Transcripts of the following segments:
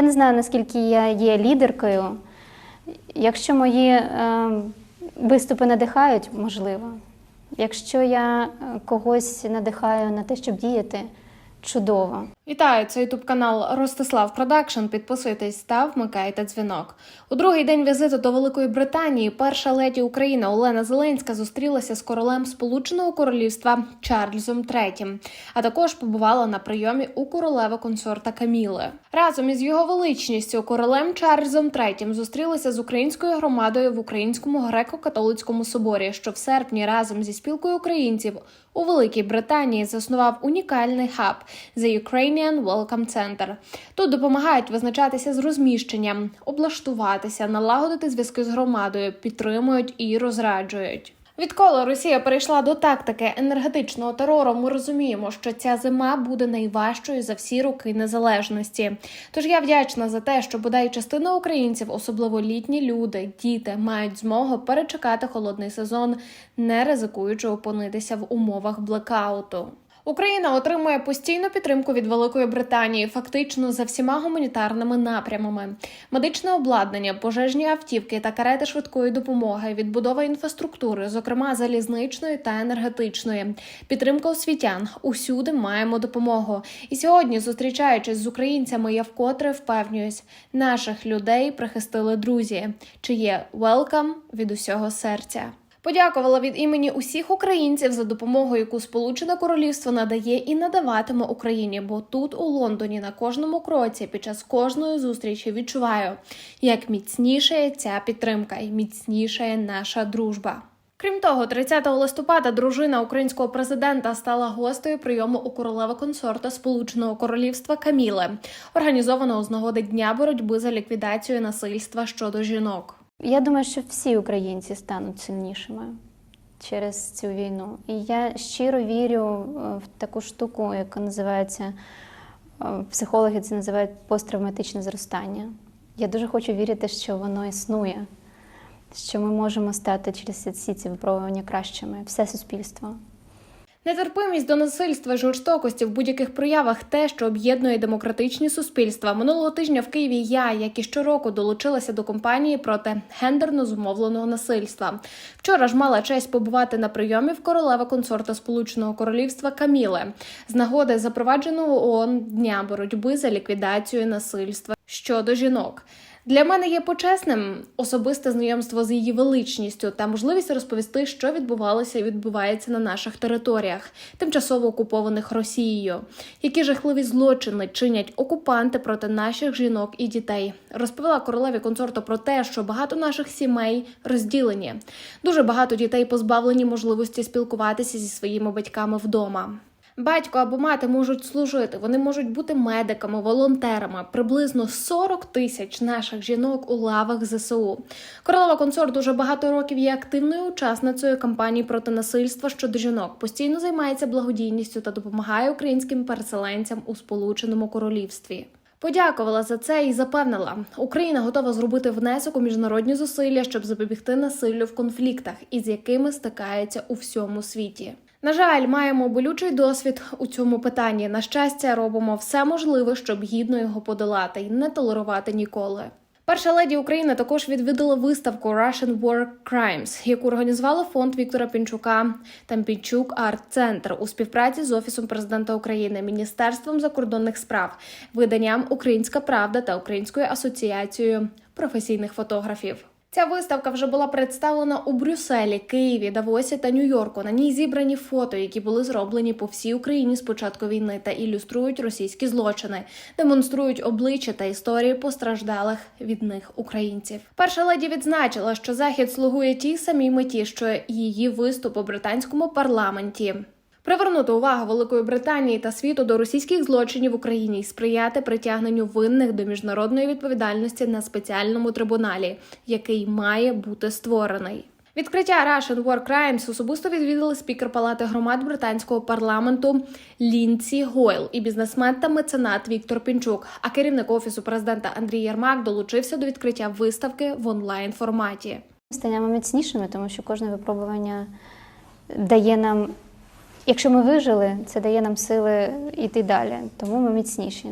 Я не знаю, наскільки я є лідеркою. Якщо мої е, виступи надихають, можливо. Якщо я е, когось надихаю на те, щоб діяти, чудово. Вітаю, це ютуб канал Ростислав Продакшн. Підписуйтесь та вмикайте дзвінок. У другий день візиту до Великої Британії перша леді України Олена Зеленська зустрілася з королем Сполученого Королівства Чарльзом III, а також побувала на прийомі у королеви консорта Каміли. Разом із його величністю королем Чарльзом III зустрілися з українською громадою в Українському греко-католицькому соборі, що в серпні разом зі спілкою українців у Великій Британії заснував унікальний хаб The Ukrainian Welcome Center. Тут допомагають визначатися з розміщенням, облаштуватися, налагодити зв'язки з громадою, підтримують і розраджують. Відколи Росія перейшла до тактики енергетичного терору, ми розуміємо, що ця зима буде найважчою за всі роки незалежності. Тож я вдячна за те, що бодай частина українців, особливо літні люди, діти, мають змогу перечекати холодний сезон, не ризикуючи опинитися в умовах блекауту. Україна отримує постійну підтримку від Великої Британії, фактично за всіма гуманітарними напрямами: медичне обладнання, пожежні автівки та карети швидкої допомоги, відбудова інфраструктури, зокрема залізничної та енергетичної, підтримка освітян. Усюди маємо допомогу. І сьогодні, зустрічаючись з українцями, я вкотре впевнююсь, наших людей прихистили друзі, чи є welcome від усього серця. Подякувала від імені усіх українців за допомогу, яку Сполучене Королівство надає і надаватиме Україні. Бо тут, у Лондоні, на кожному кроці, під час кожної зустрічі відчуваю, як міцнішає ця підтримка і міцнішає наша дружба. Крім того, 30 листопада дружина українського президента стала гостею прийому у королеви консорта Сполученого Королівства Каміли, організованого з нагоди дня боротьби за ліквідацію насильства щодо жінок. Я думаю, що всі українці стануть сильнішими через цю війну. І я щиро вірю е, в таку штуку, яка називається е, психологи це називають посттравматичне зростання. Я дуже хочу вірити, що воно існує, що ми можемо стати через всі ці випробування кращими, все суспільство. Нетерпимість до насильства, жорстокості в будь-яких проявах те, що об'єднує демократичні суспільства. Минулого тижня в Києві я, як і щороку, долучилася до кампанії проти гендерно зумовленого насильства. Вчора ж мала честь побувати на прийомі в королеви консорта Сполученого Королівства Каміли з нагоди запровадженого ООН дня боротьби за ліквідацію насильства щодо жінок. Для мене є почесним особисте знайомство з її величністю та можливість розповісти, що відбувалося і відбувається на наших територіях, тимчасово окупованих Росією, які жахливі злочини чинять окупанти проти наших жінок і дітей. Розповіла королеві консорту про те, що багато наших сімей розділені. Дуже багато дітей позбавлені можливості спілкуватися зі своїми батьками вдома. Батько або мати можуть служити, вони можуть бути медиками, волонтерами. Приблизно 40 тисяч наших жінок у лавах ЗСУ. Королева консорт уже багато років є активною учасницею кампанії проти насильства щодо жінок. Постійно займається благодійністю та допомагає українським переселенцям у Сполученому Королівстві. Подякувала за це і запевнила, Україна готова зробити внесок у міжнародні зусилля, щоб запобігти насиллю в конфліктах, із якими стикається у всьому світі. На жаль, маємо болючий досвід у цьому питанні. На щастя, робимо все можливе, щоб гідно його подолати і не толерувати ніколи. Перша леді України також відвідала виставку Russian War Crimes, яку організувала фонд Віктора Пінчука Тампінчук Арт Центр у співпраці з Офісом президента України, Міністерством закордонних справ, виданням Українська Правда та Українською асоціацією професійних фотографів. Ця виставка вже була представлена у Брюсселі, Києві, Давосі та Нью-Йорку. На ній зібрані фото, які були зроблені по всій Україні з початку війни та ілюструють російські злочини, демонструють обличчя та історії постраждалих від них українців. Перша леді відзначила, що захід слугує тій самій меті, що її виступ у британському парламенті. Привернути увагу Великої Британії та світу до російських злочинів в Україні і сприяти притягненню винних до міжнародної відповідальності на спеціальному трибуналі, який має бути створений. Відкриття Russian War Crimes особисто відвідали спікер Палати громад британського парламенту Лінці Гойл і бізнесмен та меценат Віктор Пінчук. А керівник офісу президента Андрій Єрмак долучився до відкриття виставки в онлайн форматі. Стаємо міцнішими, тому що кожне випробування дає нам, якщо ми вижили, це дає нам сили йти далі, тому ми міцніші.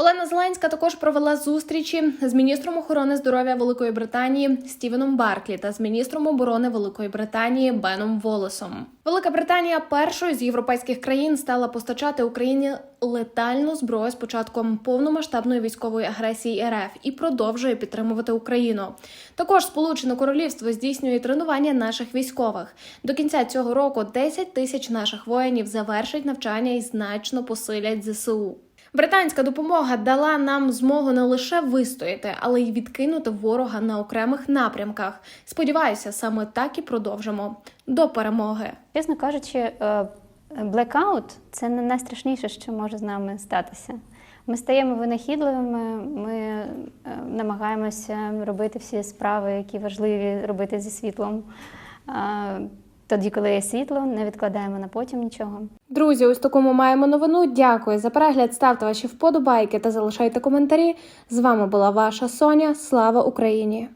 Олена Зеленська також провела зустрічі з міністром охорони здоров'я Великої Британії Стівеном Барклі та з міністром оборони Великої Британії Беном Волесом. Велика Британія першою з європейських країн стала постачати Україні летальну зброю з початком повномасштабної військової агресії РФ і продовжує підтримувати Україну. Також Сполучене Королівство здійснює тренування наших військових. До кінця цього року 10 тисяч наших воїнів завершать навчання і значно посилять ЗСУ. Британська допомога дала нам змогу не лише вистояти, але й відкинути ворога на окремих напрямках. Сподіваюся, саме так і продовжимо до перемоги. Чесно кажучи, е, блекаут це не найстрашніше, що може з нами статися. Ми стаємо винахідливими, ми е, намагаємося робити всі справи, які важливі робити зі світлом. Тоді, коли є світло, не відкладаємо на потім нічого. Друзі, ось такому маємо новину. Дякую за перегляд. Ставте ваші вподобайки та залишайте коментарі. З вами була ваша Соня. Слава Україні!